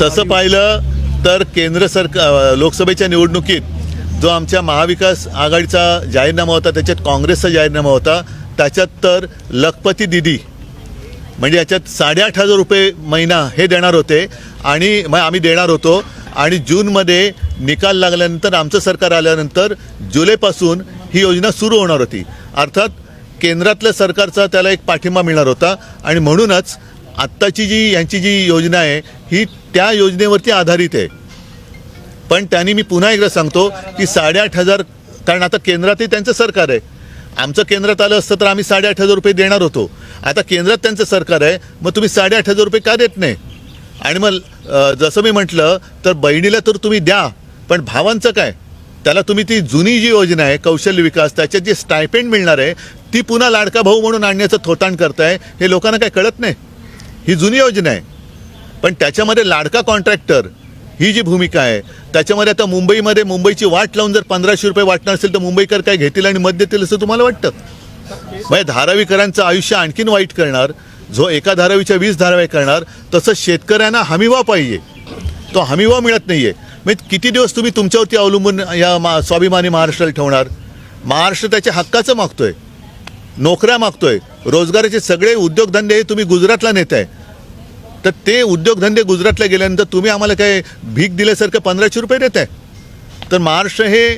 तसं पाहिलं तर केंद्र सरकार लोकसभेच्या निवडणुकीत जो आमच्या महाविकास आघाडीचा जाहीरनामा होता त्याच्यात काँग्रेसचा जाहीरनामा होता त्याच्यात तर लखपती दिदी म्हणजे याच्यात साडेआठ हजार रुपये महिना हे देणार होते आणि मग आम्ही देणार होतो आणि जूनमध्ये निकाल लागल्यानंतर आमचं सरकार आल्यानंतर जुलैपासून ही योजना सुरू होणार होती. अर्थात केंद्रातल्या सरकारचा त्याला एक पाठिंबा मिळणार होता आणि म्हणूनच आत्ताची जी यांची जी योजना आहे ही त्या योजनेवरती आधारित आहे. पण त्यांनी मी पुन्हा एकदा सांगतो की साडेआठ हजार कारण आता केंद्रातही त्यांचं सरकार आहे. आमचं केंद्रात आलं असतं तर आम्ही साडेआठ हजार रुपये देणार होतो. आता केंद्रात त्यांचं सरकार आहे मग तुम्ही साडेआठ हजार रुपये का देत नाही? आणि मग जसं मी म्हटलं तर बहिणीला तर तुम्ही द्या पण भावांचं काय? त्याला तुम्ही ती जुनी जी योजना आहे कौशल्य विकास त्याच्यात जे स्टायपेंड मिळणार आहे ती पुन्हा लाडका भाऊ म्हणून आणण्याचं थोतांड करताय हे लोकांना काय कळत नाही? ही जुनी योजना आहे. पण त्याच्यामध्ये लाडका कॉन्ट्रॅक्टर ही जी भूमिका आहे त्याच्यामध्ये आता मुंबईमध्ये मुंबईची वाट लावून जर पंधराशे रुपये वाटणार असेल तर मुंबईकर काय घेतील आणि मत देतील असं तुम्हाला वाटतं? म्हणजे धारावीकरांचं आयुष्य आणखीन वाईट करणार जो एका धारावीच्या वीस धाराव्या करणार तसं शेतकऱ्यांना हमीभाव पाहिजे. तो हमीभाव मिळत नाही आहे म्हणजे किती दिवस तुम्ही तुमच्यावरती अवलंबून या मा स्वाभिमानी महाराष्ट्राला ठेवणार? महाराष्ट्र त्याच्या हक्काचं मागतोय. नोकऱ्या मागतोय. रोजगाराचे सगळे उद्योगधंदे हे तुम्ही गुजरातला नेत आहे. तर ते उद्योगधंदे गुजरातला गेल्यानंतर तुम्ही आम्हाला काय भीक दिल्यासारखं पंधराशे रुपये देत आहे. तर महाराष्ट्र हे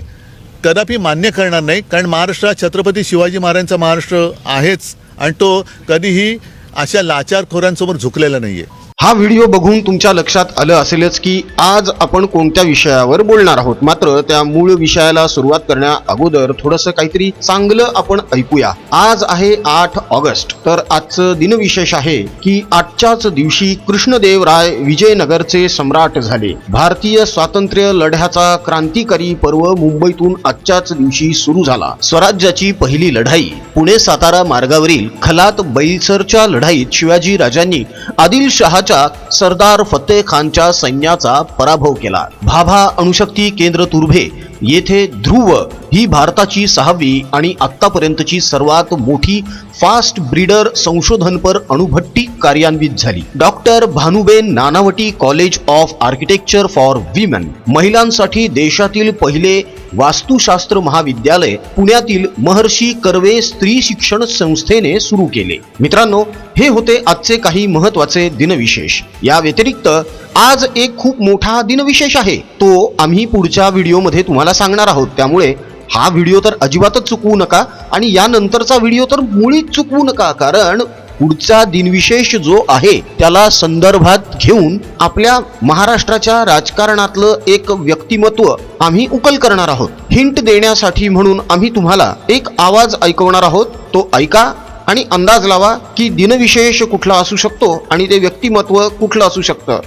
कदापि मान्य करणार नाही कारण महाराष्ट्र हा छत्रपती शिवाजी महाराजांचा महाराष्ट्र आहेच आणि तो कधीही अशा लाचारखोरांसमोर झुकलेला नाही आहे हा व्हिडिओ बघून तुमच्या लक्षात आलं असेलच की आज आपण कोणत्या विषयावर बोलणार आहोत. मात्र त्या मूळ विषयाला सुरुवात करण्या अगोदर थोडस काहीतरी चांगलं आपण ऐकूया. आज आहे आठ ऑगस्ट तर आजचं दिनविशेष आहे की आजच्याच दिवशी कृष्णदेव राय विजयनगरचे सम्राट झाले. भारतीय स्वातंत्र्य लढ्याचा क्रांतिकारी पर्व मुंबईतून आजच्याच दिवशी सुरू झाला. स्वराज्याची पहिली लढाई पुणे सातारा मार्गावरील खलात बैलसरच्या लढाईत शिवाजी राजांनी आदिलशहाच्या सरदार फतेह खानच्या सैन्याचा पराभव केला. भाभा अणुशक्ती केंद्र तुर्भे येथे ध्रुव ही भारताची सहावी आणि आतापर्यंतची सर्वात मोठी फास्ट ब्रीडर संशोधनपर अणुभट्टी कार्यान्वित झाली. Doctor Bhanuben Nanavati college of architecture for women. महिलांसाठी देशातील पहिले वास्तुशास्त्र महाविद्यालय पुण्यातील महर्षी कर्वे स्त्री शिक्षण संस्थेने सुरू केले. मित्रांनो हे होते आजचे काही महत्त्वाचे दिनविशेष. या व्यतिरिक्त आज एक खूप मोठा दिनविशेष आहे. तो आम्ही पुढच्या व्हिडिओमध्ये तुम्हाला सांगणार आहोत. त्यामुळे हा व्हिडिओ तर अजिबातच चुकवू नका आणि यानंतरचा व्हिडिओ तर मुळीच चुकवू नका कारण पुढचा दिनविशेष जो आहे त्याला संदर्भात घेऊन आपल्या महाराष्ट्राच्या राजकारणातलं एक व्यक्तिमत्व आम्ही उकल करणार आहोत. हिंट देण्यासाठी म्हणून आम्ही तुम्हाला एक आवाज ऐकवणार आहोत. तो ऐका. आणि अंदाज लावा की दिनविशेष कुठला असू शकतो आणि ते व्यक्तिमत्व कुठलं असू शकतं.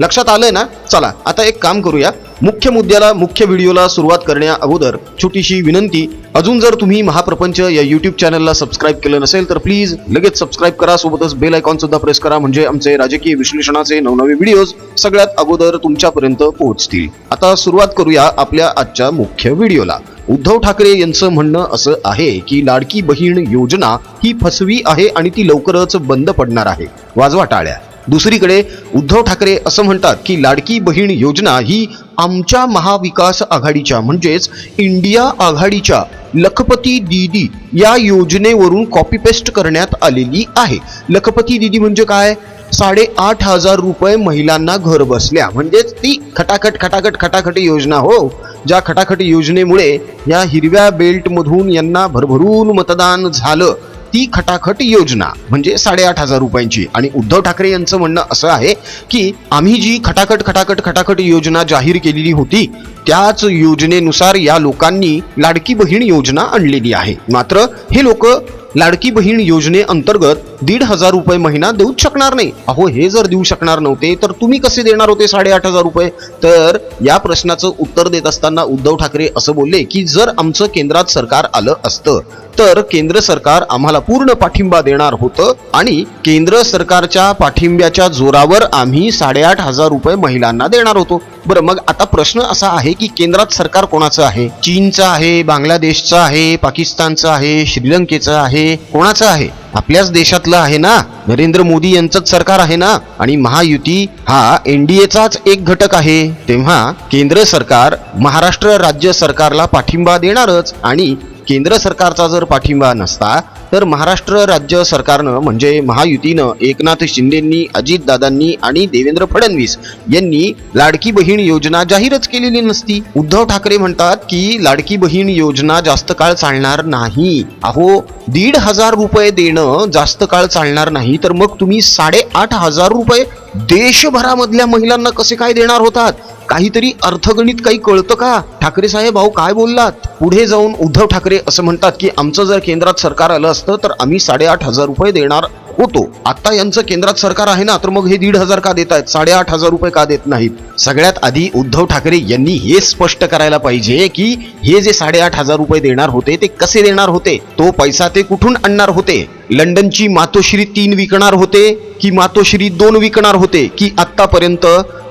लक्षात आलंय ना? चला आता एक काम करूया. मुख्य मुद्द्याला मुख्य व्हिडिओला सुरुवात करण्या अगोदर छोटीशी विनंती. अजून जर तुम्ही महाप्रपंच या युट्यूब चॅनलला सबस्क्राईब केलं नसेल तर प्लीज लगेच सबस्क्राईब करा. सोबतच बेल आयकॉन सुद्धा प्रेस करा. म्हणजे आमचे राजकीय विश्लेषणाचे नवनवे व्हिडिओज सगळ्यात अगोदर तुमच्यापर्यंत पोहोचतील. आता सुरुवात करूया आपल्या आजच्या मुख्य व्हिडिओला. उद्धव ठाकरे यांचं म्हणणं असं आहे की लाडकी बहीण योजना ही फसवी आहे आणि ती लवकरच बंद पडणार आहे. वाजवा टाळ्या. दुसरीकडे उद्धव ठाकरे असं म्हणतात की लाडकी बहीण योजना ही आमच्या महाविकास आघाडीच्या म्हणजेच इंडिया आघाडीच्या लखपती दीदी या योजनेवरून कॉपी पेस्ट करण्यात आलेली आहे. लखपती दीदी म्हणजे काय? साडेआठ हजार रुपये महिलांना घर बसल्या. म्हणजेच ती खटाखट खटाखट खटाखट योजना हो. ज्या खटाखट योजनेमुळे या हिरव्या बेल्टमधून यांना भरभरून मतदान झालं ती खटाखट योजना म्हणजे साडेआठ हजार रुपयांची. आणि उद्धव ठाकरे यांचं म्हणणं असं आहे की आम्ही जी खटाखट खटाखट खटाखट योजना जाहीर केलेली होती त्याच योजनेनुसार या लोकांनी लाडकी बहीण योजना आणलेली आहे. मात्र हे लोक लाडकी बहीण योजनेअंतर्गत दीड हजार रुपये महिना देऊच शकणार नाही. अहो हे जर देऊ शकणार नव्हते तर तुम्ही कसे देणार होते साडेआठ हजार रुपये? तर या प्रश्नाचं उत्तर देत असताना उद्धव ठाकरे असं बोलले की जर आमचं केंद्रात सरकार आलं असतं तर केंद्र सरकार आम्हाला पूर्ण पाठिंबा देणार होतं आणि केंद्र सरकारच्या पाठिंब्याच्या जोरावर आम्ही साडेआठ हजार रुपये महिलांना देणार होतो. बरं मग आता प्रश्न असा आहे की केंद्रात सरकार कोणाचं आहे? चीनचं आहे बांगलादेशचं आहे पाकिस्तानचं आहे श्रीलंकेचं आहे कोणाचं आहे? आपल्याच देशातलं आहे ना? नरेंद्र मोदी यांचंच सरकार आहे ना? आणि महायुती हा एनडीएचाच एक घटक आहे. तेव्हा केंद्र सरकार महाराष्ट्र राज्य सरकारला पाठिंबा देणारच आणि केंद्र सरकारचा जर पाठिंबा नसता तर महाराष्ट्र राज्य सरकारनं म्हणजे महायुतीनं एकनाथ शिंदेंनी अजितदादांनी आणि देवेंद्र फडणवीस यांनी लाडकी बहीण योजना जाहीरच केलेली नसती. उद्धव ठाकरे म्हणतात की लाडकी बहीण योजना जास्त काळ चालणार नाही. अहो दीड हजार रुपये देणं जास्त काळ चालणार नाही तर मग तुम्ही साडेआठ हजार रुपये देशभरामधल्या महिलांना कसे काय देणार होतात? काहीतरी अर्थगणित काही कळतं का? ठाकरे साहेब भाऊ काय बोललात? पुढे जाऊन उद्धव ठाकरे असं म्हणतात की आमचं जर केंद्रात सरकार आलं असतं तर आम्ही साडेआठ हजार रुपये देणार होतो. आता यांचं केंद्रात सरकार आहे ना तर मग हे दीड हजार का देत आहेत साडेआठ हजार रुपये का देत नाहीत? सगळ्यात आधी उद्धव ठाकरे यांनी हे स्पष्ट करायला पाहिजे की हे जे साडेआठ हजार रुपये देणार होते ते कसे देणार होते? तो पैसा ते कुठून आणणार होते? लंडनची मातोश्री तीन विकणार होते की मातोश्री दोन विकणार होते की आत्तापर्यंत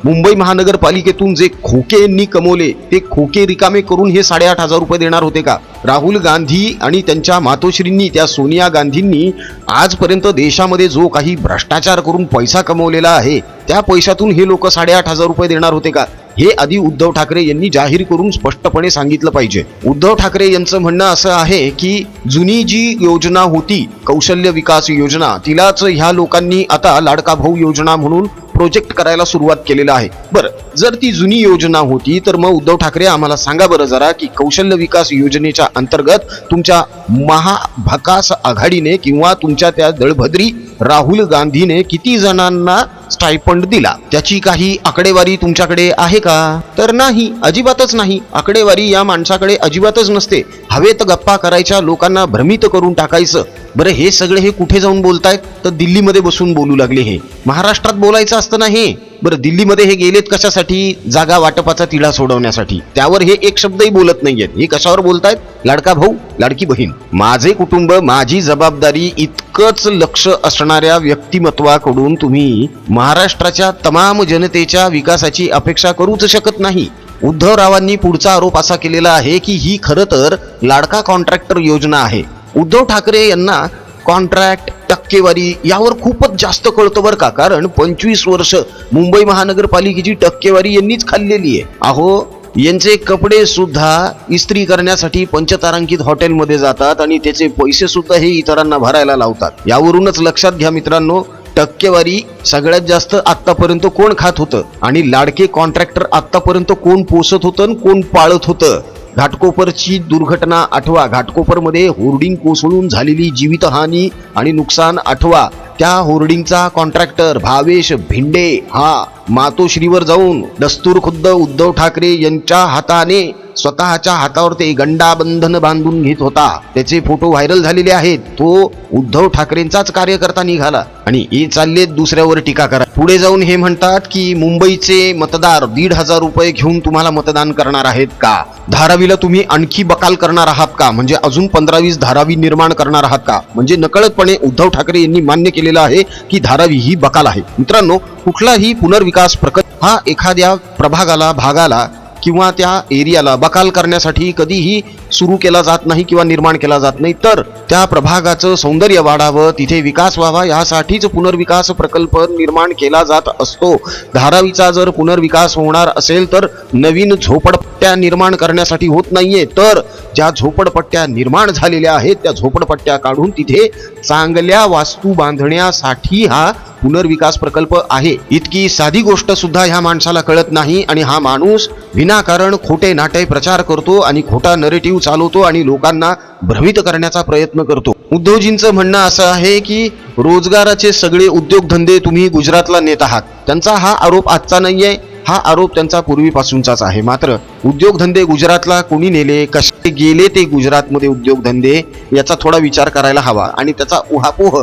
मुंबई महानगरपालिकेतून जे खोके यांनी कमवले ते खोके रिकामे करून हे साडेआठ हजार रुपये देणार होते का? राहुल गांधी आणि त्यांच्या मातोश्रींनी त्या सोनिया गांधींनी आजपर्यंत देशामध्ये जो काही भ्रष्टाचार करून पैसा कमवलेला आहे त्या पैशातून हे लोक साडेआठ हजार रुपये देणार होते का? हे आधी उद्धव ठाकरे यांनी जाहीर करून स्पष्टपणे सांगितलं पाहिजे. उद्धव ठाकरे यांचं म्हणणं असं आहे की जुनी जी योजना होती कौशल्य विकास योजना तिलाच ह्या लोकांनी आता लाडका भाऊ योजना म्हणून प्रोजेक्ट करायला सुरुवात केलेलं आहे. बरं जर ती जुनी योजना होती तर मग उद्धव ठाकरे आम्हाला सांगा बरं जरा की कौशल्य विकास योजनेच्या अंतर्गत तुमच्या महाभकास आघाडीने किंवा तुमच्या त्या दळभद्री राहुल गांधीने किती जणांना स्टायपंड दिला? त्याची काही आकडेवारी तुमच्याकडे आहे का? तर नाही अजिबातच नाही. आकडेवारी या माणसाकडे अजिबातच नसते. हवेत गप्पा करायच्या लोकांना भ्रमित करून टाकायचं. बरं हे सगळे हे कुठे जाऊन बोलतायत? तर दिल्लीमध्ये बसून बोलू लागले हे. महाराष्ट्रात बोलायचं असतं ना हे? बरं दिल्लीमध्ये हे गेलेत कशासाठी? जागा वाटपाचा तिढा सोडवण्यासाठी. त्यावर हे एक शब्दही बोलत नाहीयेत. हे कशावर बोलतायत? लाडका भाऊ लाडकी बहीण. माझे कुटुंब माझी जबाबदारी इतकंच लक्ष असणाऱ्या व्यक्तिमत्वाकडून तुम्ही महाराष्ट्राच्या तमाम जनतेच्या विकासाची अपेक्षा करूच शकत नाही. उद्धवरावांनी पुढचा आरोप असा केलेला आहे की ही खरं तर लाडका कॉन्ट्रॅक्टर योजना आहे. उद्धव ठाकरे यांना कॉन्ट्रॅक्ट टक्केवारी यावर खूपच जास्त कळतं बरं का. कारण पंचवीस वर्ष मुंबई महानगरपालिकेची टक्केवारी यांनीच खाल्लेली आहे. अहो यांचे कपडे सुद्धा इस्त्री करण्यासाठी पंचतारांकित हॉटेलमध्ये जातात आणि त्याचे पैसे सुद्धा हे इतरांना भरायला लावतात. यावरूनच लक्षात घ्या मित्रांनो टक्केवारी सगळ्यात जास्त आतापर्यंत कोण खात होतं? आणि लाडके कॉन्ट्रॅक्टर आतापर्यंत कोण पोसत होतं आणि कोण पाळत होतं? घाटकोपरची दुर्घटना आठवा. घाटकोपरमध्ये होर्डिंग कोसळून झालेली जीवितहानी आणि नुकसान आठवा. त्या होर्डिंगचा कॉन्ट्रॅक्टर भावेश भिंडे. हा मातोश्रीवर जाऊन दस्तूर खुद्द उद्धव ठाकरे यांच्या हाताने स्वतःच्या हातावर ते गंडाबंधन बांधून घेत होता. त्याचे फोटो व्हायरल झालेले आहेत. तो उद्धव ठाकरेंचाच कार्यकर्ता निघाला आणि हे चालले दुसऱ्यावर टीका करा. पुढे जाऊन हे म्हणतात की मुंबईचे मतदार दीड हजार रुपये घेऊन तुम्हाला मतदान करणार आहेत का? धारावीला तुम्ही आणखी बकाल करणार आहात का? म्हणजे अजून पंधरा वीस धारावी निर्माण करणार आहात का? म्हणजे नकळतपणे उद्धव ठाकरे यांनी मान्य केलेलं आहे की धारावी ही बकाल आहे. मित्रांनो कुठलाही पुनर्विकास प्रकल्प हा एखाद्या प्रभागाला भागाला किंवा त्या एरियाला बकाल करण्यासाठी कधीही सुरू केला जात नाही किंवा निर्माण केला जात नाही तर त्या प्रभागाचं सौंदर्य वाढावं तिथे विकास व्हावा यासाठीच पुनर्विकास प्रकल्प निर्माण केला जात असतो. धारावीचा जर पुनर्विकास होणार असेल तर नवीन झोपडपट्ट्या निर्माण करण्यासाठी होत नाहीये. तर ज्या झोपडपट्ट्या निर्माण झालेल्या आहेत त्या झोपडपट्ट्या काढून तिथे चांगल्या वास्तू बांधण्यासाठी हा पुनर्विकास प्रकल्प आहे. इतकी साधी गोष्ट सुद्धा ह्या माणसाला कळत नाही आणि हा माणूस विनाकारण खोटे नाटे प्रचार करतो आणि खोटा नरेटिव्ह चालवतो आणि लोकांना भ्रमित करण्याचा प्रयत्न करतो. उद्धवजींचं म्हणणं असं आहे की रोजगाराचे सगळे उद्योगधंदे तुम्ही गुजरातला नेत आहात. त्यांचा हा आरोप आजचा नाही आहे हा आरोप त्यांचा पूर्वीपासूनचाच आहे. मात्र उद्योगधंदे गुजरातला कोणी नेले कसे गेले ते गुजरातमध्ये उद्योगधंदे याचा थोडा विचार करायला हवा आणि त्याचा उहापोह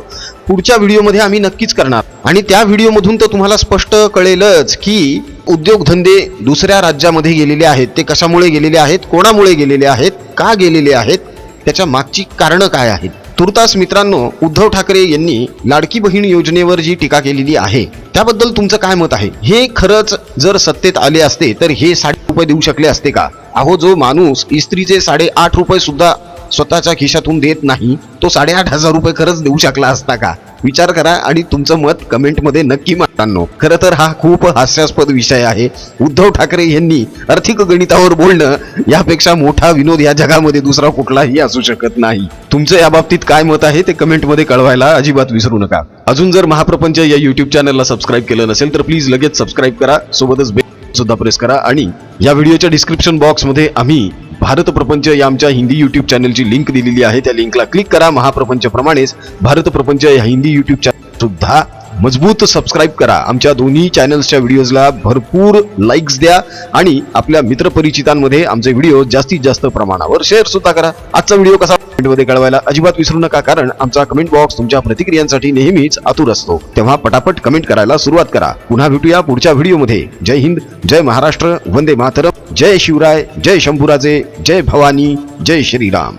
पुढच्या व्हिडिओमध्ये आम्ही नक्कीच करणार. आणि त्या व्हिडिओमधून तर तुम्हाला स्पष्ट कळेलच की उद्योगधंदे दुसऱ्या राज्यामध्ये गेलेले आहेत. ते कशामुळे गेलेले आहेत? कोणामुळे गेलेले आहेत? का गेलेले आहेत? त्याच्या मागची कारणं काय आहेत? तुर्तास मित्रांनो उद्धव ठाकरे यांनी लाडकी बहीण योजनेवर जी टीका केलेली आहे त्याबद्दल तुमचं काय मत आहे? हे खरंच जर सत्तेत आले असते तर हे साडे रुपये देऊ शकले असते का? अहो जो माणूस इस्त्रीचे साडेआठ रुपये सुद्धा स्वतःच्या खिशातून देत नाही तो साडेआठ हजार रुपये खरंच देऊ शकला असता का? विचार करा आणि तुमचं मत कमेंटमध्ये नक्की मांडांनो खरं तर हा खूप हास्यास्पद विषय आहे. उद्धव ठाकरे यांनी आर्थिक गणितावर बोलणं यापेक्षा मोठा विनोद या जगामध्ये दुसरा कुठलाही असू शकत नाही. तुमचं या बाबतीत काय मत आहे ते कमेंटमध्ये कळवायला अजिबात विसरू नका. अजून जर महाप्रपंच या युट्यूब चॅनलला सबस्क्राईब केलं नसेल तर प्लीज लगेच सबस्क्राईब करा. सोबतच बेल सुद्धा प्रेस करा. आणि या व्हिडिओच्या डिस्क्रिप्शन बॉक्समध्ये आम्ही भारत प्रपंच या आमच्या हिंदी युट्यूब चॅनलची लिंक दिलेली आहे. त्या लिंकला क्लिक करा. महाप्रपंच प्रमाणेच भारत प्रपंच या हिंदी युट्यूब चॅनल सुद्धा मजबूत सबस्क्राईब करा. आमच्या दोन्ही चॅनल्सच्या व्हिडिओजला भरपूर लाईक्स द्या आणि आपल्या मित्रपरिचितांमध्ये आमचे व्हिडिओ जास्तीत जास्त प्रमाणावर शेअर सुद्धा करा. आजचा व्हिडिओ कसा कमेंटमध्ये कळवायला अजिबात विसरू नका कारण आमचा कमेंट बॉक्स तुमच्या प्रतिक्रियांसाठी नेहमीच आतुर असतो. तेव्हा पटापट कमेंट करायला सुरुवात करा. पुन्हा भेटूया पुढच्या व्हिडिओमध्ये जय हिंद जय महाराष्ट्र वंदे मातरम जय शिवराय जय शंभूराजे जय भवानी जय श्रीराम.